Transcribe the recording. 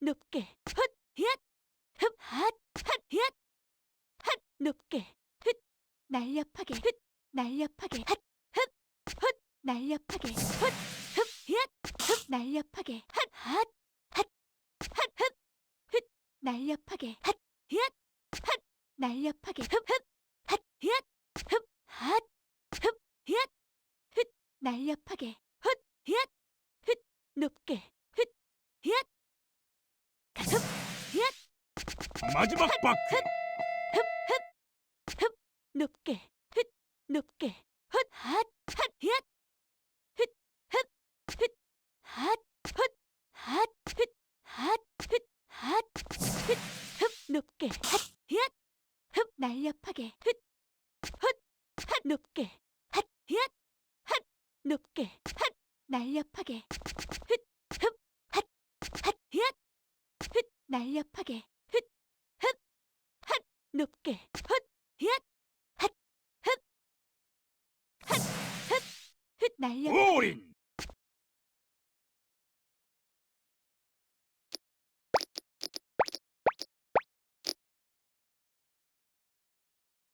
높게 훗 힛! 흡 핫! 핫! 힛! 핫! 높게 훗 날렵하게 훗 날렵하게 핫! 흡! 훗 날렵하게 훗! 흡! 힛! 흡 날렵하게 핫! 핫! 핫! 핫! 흡! 훗 날렵하게 핫! 힛! 핫! 날렵하게 흡! 흡! 핫! 힛! 흡! 핫! 흡! 힛! 훗 날렵하게 훗! 힛! 훗 높게 마지막 바퀴 높게 훗 높게 핫! 핫! 핫! 핫! 핫! 핫! 흡! 높게 핫! 힛! 흡! 날렵하게 훗! 훗! 핫! 높게 핫! 힛! 핫! 높게 핫! 날렵하게 훗! 흡! 핫! 핫! 힛! 훗! 날렵하게! 높게 훗! 힛! 핫! 흡! 핫! 흡! 훗! 날렵 올인